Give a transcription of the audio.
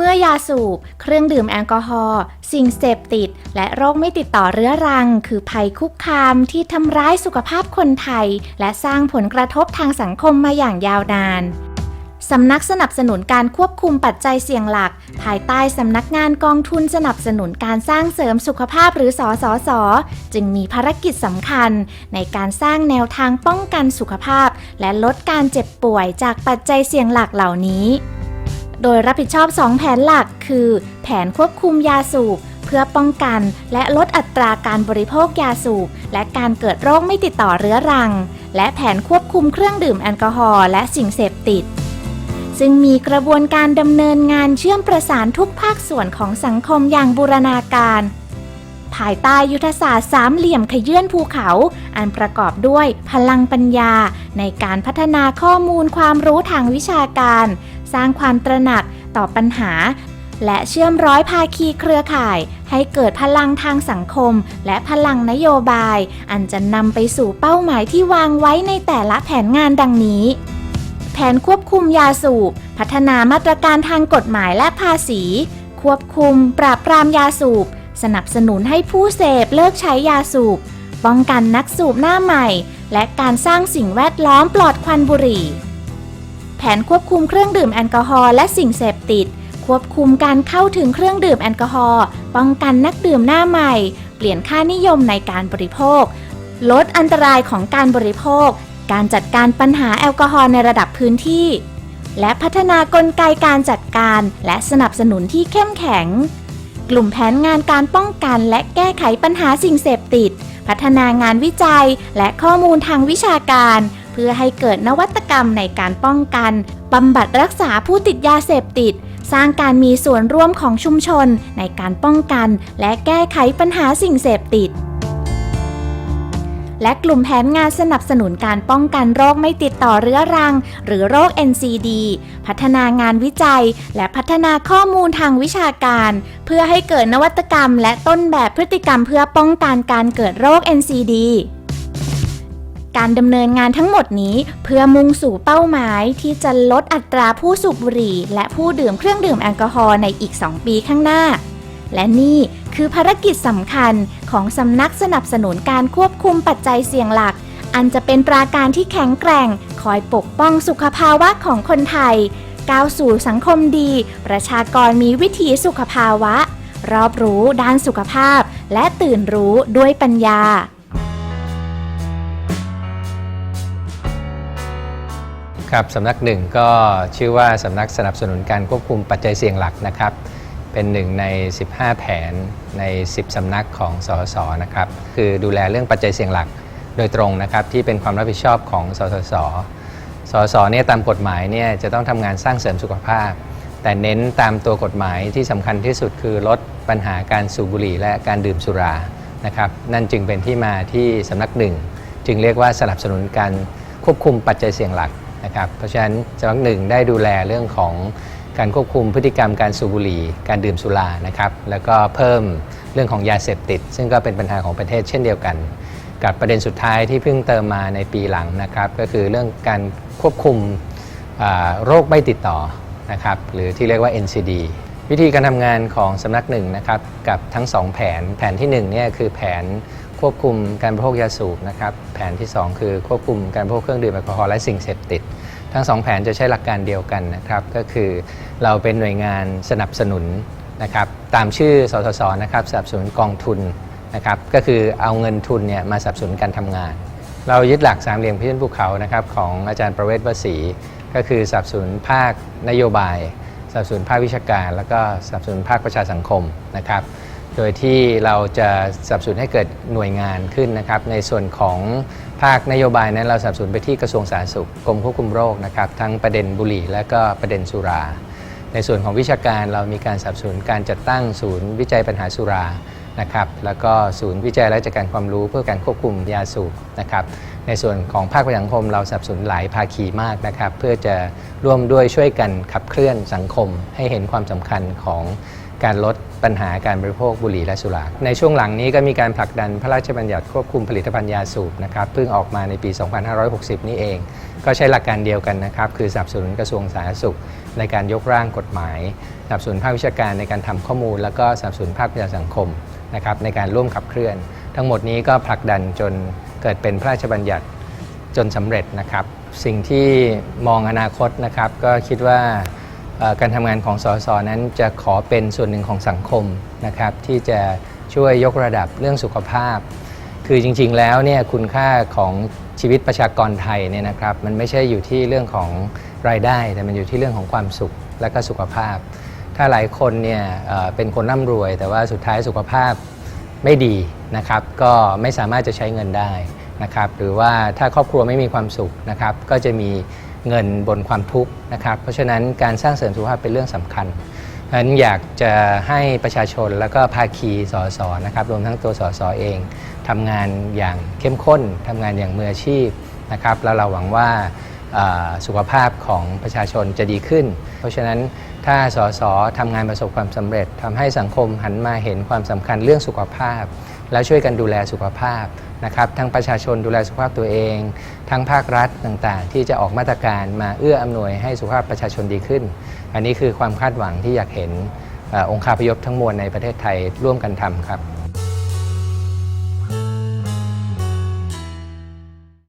เมื่อยาสูบ เครื่องดื่มแอลกอฮอล์สิ่งเสพติด และโรคไม่ติดต่อเรื้อรัง คือภัยคุกคามที่ทำร้ายสุขภาพคนไทย และสร้างผลกระทบทางสังคมมาอย่างยาวนานสำนักสนับสนุนการควบคุมปัจจัยเสี่ยงหลัก ภายใต้สำนักงานกองทุนสนับสนุนการสร้างเสริมสุขภาพหรือสอสสจึงมีภารกิจสำคัญ ในการสร้างแนวทางป้องกันสุขภาพ และลดการเจ็บป่วยจากปัจจัยเสี่ยงหลักเหล่านี้ โดยรับผิดชอบ 2 แผนหลักคือ แผนควบคุมยาสูบ เพื่อป้องกันและลดอัตราการบริโภคยาสูบ และการเกิดโรคไม่ติดต่อเรื้อรัง และแผนควบคุมเครื่องดื่มแอลกอฮอล์และสิ่งเสพติด ซึ่งมีกระบวนการดำเนินงานเชื่อมประสานทุกภาคส่วนของสังคมอย่างบูรณาการ ภายใต้ยุทธศาสตร์สามเหลี่ยมขยื่นภูเขา อันประกอบด้วยพลังปัญญา ในการพัฒนาข้อมูลความรู้ทางวิชาการ สร้างความตระหนักต่อปัญหา และเชื่อมร้อยภาคีเครือข่าย ให้เกิดพลังทางสังคม และพลังนโยบาย อันจะนำไปสู่เป้าหมายที่วางไว้ในแต่ละแผนงานดังนี้แผนควบคุมยาสูบ พัฒนามาตรการทางกฎหมายและภาษี ควบคุมปราบปรามยาสูบ สนับสนุนให้ผู้เสพเลิกใช้ยาสูบ ป้องกันนักสูบหน้าใหม่ และการสร้างสิ่งแวดล้อมปลอดควันบุหรี่ แผนควบคุมเครื่องดื่มแอลกอฮอล์และสิ่งเสพติด ควบคุมการเข้าถึงเครื่องดื่มแอลกอฮอล์ป้องกันนักดื่มหน้าใหม่ เปลี่ยนค่านิยมในการบริโภค ลดอันตรายของการบริโภค การจัดการปัญหาแอลกอฮอล์ในระดับพื้นที่และพัฒนากลไกการจัดการและสนับสนุนที่เข้มแข็ง กลุ่มแผนงานการป้องกันและแก้ไขปัญหาสิ่งเสพติด พัฒนางานวิจัยและข้อมูลทางวิชาการ เพื่อให้เกิดนวัตกรรมในการป้องกันบำบัดรักษาผู้ติดยาเสพติด สร้างการมีส่วนร่วมของชุมชนในการป้องกัน และแก้ไขปัญหาสิ่งเสพติด และกลุ่มแผนงานสนับสนุนการป้องกันโรคไม่ติดต่อเรื้อรัง หรือโรค NCD พัฒนางานวิจัย และพัฒนาข้อมูลทางวิชาการ เพื่อให้เกิดนวัตกรรม และต้นแบบพฤติกรรมเพื่อป้องกันการเกิดโรค NCD การดำเนินงานทั้งหมดนี้เพื่อมุ่งสู่เป้าหมายที่จะลดอัตราผู้สูบบุหรี่ และผู้ดื่มเครื่องดื่มแอลกอฮอล์ในอีก 2 ปีข้างหน้า และนี่คือภารกิจสำคัญของสำนักสนับสนุนการควบคุมปัจจัยเสี่ยงหลัก อันจะเป็นปราการที่แข็งแกร่ง คอยปกป้องสุขภาวะของคนไทย ก้าวสู่สังคมดี ประชากรมีวิถีสุขภาวะ รอบรู้ด้านสุขภาพ และตื่นรู้ด้วยปัญญาครับสำนักหนึ่งก็ชื่อว่าสำนักสนับสนุนการควบคุมปัจจัยเสี่ยงหลักนะครับ เป็นหนึ่งใน 15 แผนใน 10 สำนักของสสนะครับคือดูแลเรื่องปัจจัยเสี่ยงหลักโดยตรงนะครับที่เป็นความรับผิดชอบของสสสสสเนี่ยตามกฎหมายเนี่ยจะต้องทำงานสร้างเสริมสุขภาพ แต่เน้นตามตัวกฎหมายที่สำคัญที่สุดคือลดปัญหาการสูบบุหรี่และการดื่มสุรานะครับนั่นจึงเป็นที่มาที่สำนักหนึ่งจึงเรียกว่าสนับสนุนการควบคุมปัจจัยเสี่ยงหลักนะครับเพราะฉะนั้นสำนักหนึ่งได้ดูแลเรื่องของ การควบคุมพฤติกรรมการสูบบุหรี่ การดื่มสุรานะครับ แล้วก็เพิ่มเรื่องของยาเสพติด ซึ่งก็เป็นปัญหาของประเทศเช่นเดียวกัน กับประเด็นสุดท้ายที่เพิ่งเติมมาในปีหลังนะครับ ก็คือเรื่องการควบคุมโรคไม่ติดต่อนะครับ หรือที่เรียกว่า NCD วิธีการทำงานของสำนักหนึ่งนะครับกับทั้ง 2 แผนแผนที่1เนี่ยคือแผนควบคุมการบริโภคยาสูบนะครับแผนที่ 2 คือควบคุมการบริโภคเครื่องดื่มแอลกอฮอล์และสิ่งเสพติด ทั้งสองแผนจะใช้หลักการเดียวกันนะครับ ก็คือเราเป็นหน่วยงานสนับสนุนนะครับตามชื่อสสสนะครับสนับสนุนกองทุนนะครับก็คือเอาเงินทุนเนี่ยมาสนับสนุนการทำงาน เรายึดหลักสามเหลี่ยมพิจิตภูเขานะครับของอาจารย์ประเวศวสีก็คือสนับสนุนภาคนโยบายสนับสนุนภาควิชาการ แล้วก็สนับสนุนภาคประชาสังคมนะครับโดยที่เราจะสนับสนุนให้เกิดหน่วยงานขึ้นนะครับในส่วนของ ภาคนโยบายนั้นเราสนับสนุนไปที่กระทรวงสาธารณสุขกรมควบคุมโรคนะครับทั้งประเด็นบุหรี่ และก็ประเด็นสุรา ในส่วนของวิชาการเรามีการสนับสนุนการจัดตั้งศูนย์วิจัยปัญหาสุรานะครับแล้วก็ศูนย์วิจัยและจัดการความรู้เพื่อการควบคุมยาสูบนะครับในส่วนของภาคประชาสังคมเราสนับสนุนหลายภาคีมากนะครับเพื่อจะร่วมด้วยช่วยกันขับเคลื่อนสังคม ให้เห็นความสำคัญของการลด ปัญหาการบริโภคบุหรี่และสุราในช่วงหลังนี้ก็มีการผลักดันพระราชบัญญัติควบคุมผลิตภัณฑ์ยาสูบนะครับเพิ่งออกมาในปี 2560 นี้เอง ก็ใช้หลักการเดียวกันนะครับคือสนับสนุนกระทรวงสาธารณสุข ในการยกร่างกฎหมายสนับสนุนภาควิชาการในการทำข้อมูล แล้วก็สนับสนุนภาคประชาสังคมนะครับในการร่วมขับเคลื่อน ทั้งหมดนี้ก็ผลักดันจนเกิดเป็นพระราชบัญญัติจนสำเร็จนะครับ สิ่งที่มองอนาคตนะครับก็คิดว่า การทำงานของสสนั้นจะขอเป็นส่วนหนึ่งของสังคมนะครับที่จะช่วยยกระดับเรื่องสุขภาพ คือจริงๆแล้วเนี่ยคุณค่าของชีวิตประชากรไทยเนี่ยนะครับมันไม่ใช่อยู่ที่เรื่องของรายได้ แต่มันอยู่ที่เรื่องของความสุขและก็สุขภาพ ถ้าหลายคนเนี่ยเเป็นคนร่ำรวย แต่ว่าสุดท้ายสุขภาพไม่ดีนะครับก็ไม่สามารถจะใช้เงินได้นะครับหรือว่าถ้าครอบครัวไม่มีความสุขนะครับก็จะมี เงินบนความทุกข์นะครับ เพราะฉะนั้นการสร้างเสริมสุขภาพเป็นเรื่องสำคัญฉะนั้นอยากจะให้ประชาชนแล้วก็ภาคีสสนะครับรวมทั้งตัวสสเองทำงานอย่างเข้มข้นทำงานอย่างมืออาชีพนะครับแล้วเราหวังว่าอ่าสุขภาพของประชาชนจะดีขึ้น เพราะฉะนั้นถ้าสสทำงานประสบความสำเร็จทำให้สังคมหันมาเห็นความสำคัญเรื่องสุขภาพ แล้วช่วยกันดูแลสุขภาพ นะครับทั้งประชาชนดูแลสุขภาพตัวเอง ทั้งภาครัฐต่างๆ ที่จะออกมาตรการมาเอื้ออำนวยให้สุขภาพประชาชนดีขึ้น อันนี้คือความคาดหวังที่อยากเห็นออองค์คาพยพทั้งมวลในประเทศไทยร่วมกันทำครับ